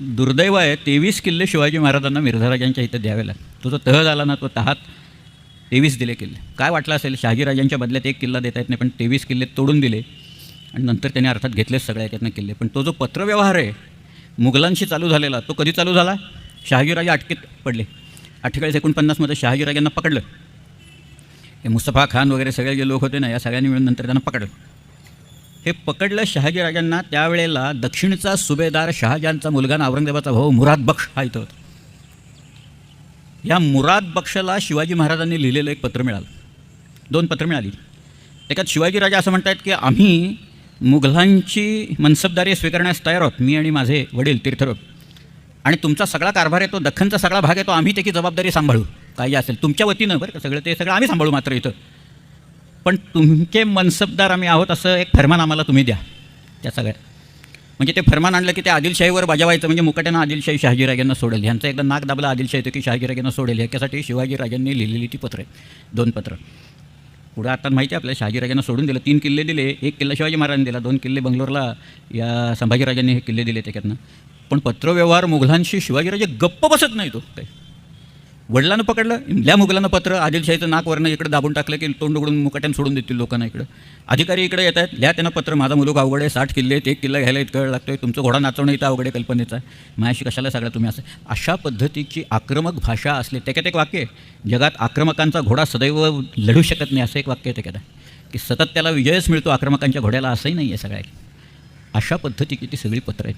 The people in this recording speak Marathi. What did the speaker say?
दुर्दैव आहे तेवीस किल्ले शिवाजी महाराजांना मिर्झाराजांच्या इथं द्यावे लागले तो जो तह झाला ना तो तहात तेवीस दिले किल्ले. काय वाटलं असेल शहाजीराजांच्या बदल्यात एक किल्ला देता येत नाही पण तेवीस किल्ले तोडून दिले आणि नंतर त्यांनी अर्थात घेतलेच सगळ्या याच्यातनं किल्ले. पण तो जो पत्रव्यवहार आहे मुघलांशी चालू झालेला तो कधी चालू झाला? शहाजीराजे अटकेत पडले. अठ्ठेचाळीस एकोणपन्नासमध्ये शहाजीराजांना पकडलं. हे मुस्तफा खान वगैरे सगळे जे लोक होते ना या सगळ्यांनी मिळून नंतर त्यांना पकडलं. हे पकडलं शहाजीराजांना त्यावेळेला दक्षिणचा सुभेदार शहाजांचा मुलगा ना औरंगजेबाचा भाऊ मुराद बक्ष हा इथं होता. या मुराद बक्षला शिवाजी महाराजांनी लिहिलेलं एक पत्र मिळालं. दोन पत्र मिळाली. त्याच्यात शिवाजीराजा असं म्हणतात की आम्ही मुघलांची मनसबदारी स्वीकारण्यास तयार आहोत. मी आणि माझे वडील तीर्थरूप. आणि तुमचा सगळा कारभार आहे तो दख्खनचा सगळा भाग आहे तो आम्ही त्याची जबाबदारी सांभाळू. काही असेल तुमच्या वतीनं बरं का सगळं ते सगळं आम्ही सांभाळू मात्र इथं. पण तुमचे मनसबदार आम्ही आहोत असं एक फरमान आम्हाला तुम्ही द्या. त्या सगळ्या. म्हणजे ते फरमान आणलं की ते आदिलशाहीवर बजावायचं म्हणजे मुकाट्यानं आदिलशाही शहाजीराजांना सोडेल. ह्यांचं एकदा नाक दाबलं आदिलशाही होतं की शहाजीराजांना सोडेल. ह्याच्यासाठी शिवाजीराजांनी लिहिलेली ती पत्रं दोन पत्र. पुढं आता माहिती आहे आपल्या शहाजीराजांना सोडून दिलं तीन किल्ले दिले. एक किल्ला शिवाजी महाराजांनी दिला दोन किल्ले बंगलोरला या संभाजीराजांनी हे किल्ले दिले त्याच्यातनं. पण पत्रव्यवहार मुघलांशी शिवाजीराजे गप्प बसत नाही तो हो. काही वडिलांना पकडलं इमल्या मुघलांना पत्र आदिलशाहीचं नाक वरणं इकडे दाबून टाकलं की तोंड उघडून मुकाट्यानं सोडून देतील लोकांना इकडं. अधिकारी इकडे येत आहेत लिहा त्यांना पत्र माझा मुलगा अवघड आहे साठ किल्ले आहेत एक किल्ला घ्यायला इतकं लागतोय तुमचं घोडा नाचवणं इथं अवघड आहे कल्पनेचा. मायाशी माझ्याशी कशाला सगळ्या तुम्ही असं? अशा पद्धतीची आक्रमक भाषा असली त्याच्यात एक वाक्य आहे? जगात आक्रमकांचा घोडा सदैव लढू शकत नाही असं एक वाक्य आहे त्याच्यात की सतत त्याला विजयच मिळतो आक्रमकांच्या घोड्याला असंही नाही आहे सगळ्या अशा पद्धतीची ती सगळी पत्र आहेत.